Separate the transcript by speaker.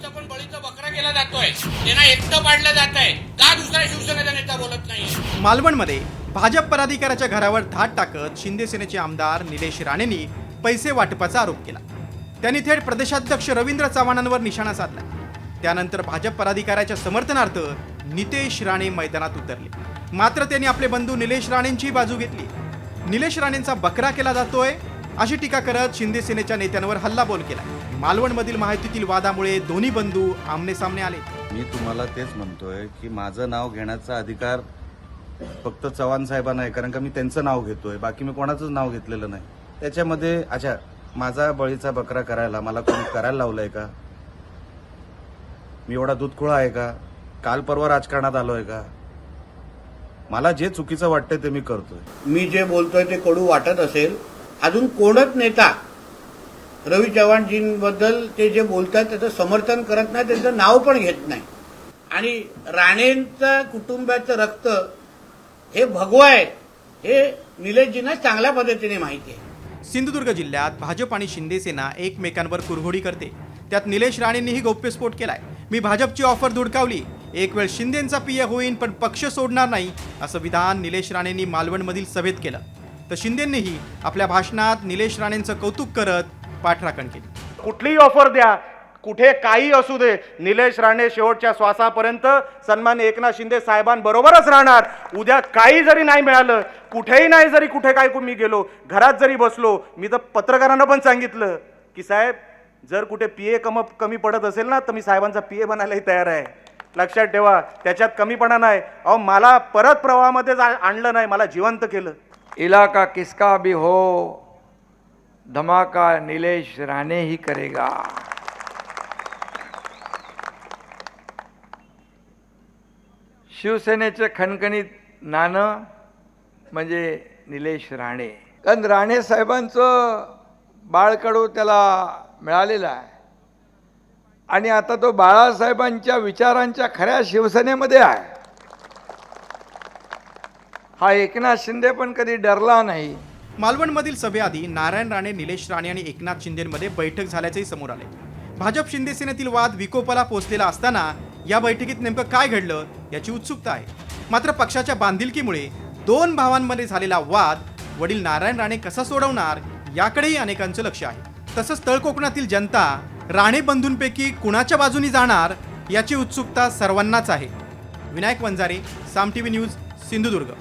Speaker 1: त्यांचा पण बळीचा बकरा केला जातोय. त्यांना एकटं पाडलं जात आहे का दुसरा शिवसेनेचा नेता बोलत नाही?
Speaker 2: मालवणमध्ये भाजप पदाधिकाऱ्याच्या घरावर धाड टाकत शिंदे सेनेचे आमदार निलेश राणेंनी पैसे वाटपाचा आरोप केला. त्यांनी थेट प्रदेशाध्यक्ष रवींद्र चव्हाणांवर निशाणा साधला. त्यानंतर भाजप पदाधिकाऱ्याच्या समर्थनार्थ नितेश राणे मैदानात उतरले. मात्र त्यांनी आपले बंधू निलेश राणेंची बाजू घेतली. निलेश राणेंचा बकरा केला जातोय अशी टीका करत शिंदे सेनेच्या नेत्यांवर हल्लाबोल केला. मालवणमधील माहितीतील वादामुळे दोन्ही बंधू आमने सामने आले.
Speaker 3: मी तुम्हाला तेच म्हणतोय की माझं नाव घेण्याचा अधिकार फक्त चव्हाण साहेबांना आहे कारण का मी त्यांचं नाव घेतोय बाकी मी कोणाचंच नाव घेतलेलं नाही. त्याच्यामध्ये अच्छा माझा बळीचा बकरा करायला मला कोणी करायला लावलंय का? मी एवढा दूधखोळा आहे का? काल परवा राजकारणात आलोय का? मला जे चुकीचं वाटतंय ते मी करतोय.
Speaker 1: मी जे बोलतोय ते कडू वाटत असेल अजून कोणच नेता रवी चव्हाणजींबद्दल ते जे बोलतात त्याचं समर्थन करत नाही त्यांचं नाव पण घेत नाही. आणि राणेंचं कुटुंबाचं रक्त हे भगवा आहे हे निलेशजींना चांगल्या पद्धतीने माहिती आहे.
Speaker 2: सिंधुदुर्ग जिल्ह्यात भाजप आणि शिंदेसेना एकमेकांवर कुरघोडी करते. त्यात निलेश राणेंनीही गौप्यस्फोट केलाय. मी भाजपची ऑफर धुडकावली. एक वेळ शिंदेचा पिय होईन पण पक्ष सोडणार नाही असं विधान निलेश राणेंनी मालवणमधील सभेत केलं. तर शिंदेंनीही आपल्या भाषणात निलेश राणेंचं कौतुक करत पाठराखण केली.
Speaker 4: कुठलीही ऑफर द्या. कुठे काही असू दे. निलेश राणे शेवटच्या श्वासापर्यंत सन्मान एकनाथ शिंदे साहेबांबरोबरच राहणार. उद्या काही जरी नाही मिळालं कुठेही नाही जरी कुठे काय मी गेलो घरात जरी बसलो मी तर पत्रकारांना पण सांगितलं की साहेब जर कुठे पी ए कम कमी पडत असेल ना तर मी साहेबांचा पी ए बनायलाही तयार आहे. लक्षात ठेवा त्याच्यात कमीपणा नाही. अहो मला परत प्रवाहामध्ये आणलं नाही मला जिवंत केलं.
Speaker 5: इलाका किसका भी हो धमाका नीलेश राणे ही करेगा। शिवसेनेचे खणखणीत नाणं म्हणजे निलेश राणे. कारण राणे साहेबांचं बाळकडू त्याला मिळालेलं आहे. आणि आता तो बाळासाहेबांच्या विचारांच्या खऱ्या शिवसेनेमध्ये आहे. हा एकनाथ शिंदे पण कधी डरला नाही.
Speaker 2: मालवणमधील सभेआधी नारायण राणे निलेश राणे आणि एकनाथ शिंदेमध्ये बैठक झाल्याचेही समोर आले भाजप शिंदे सेनेतील वाद विकोपाला पोहोचलेला असताना या बैठकीत नेमकं काय घडलं याची उत्सुकता आहे. मात्र पक्षाच्या बांधिलकीमुळे दोन भावांमध्ये झालेला वाद वडील नारायण राणे कसा सोडवणार याकडेही अनेकांचं लक्ष आहे. तसंच तळकोकणातील जनता राणे बंधूंपैकी कुणाच्या बाजूनी जाणार याची उत्सुकता सर्वांनाच आहे. Vinayak Vanjare Saam T V news Sindhudurg.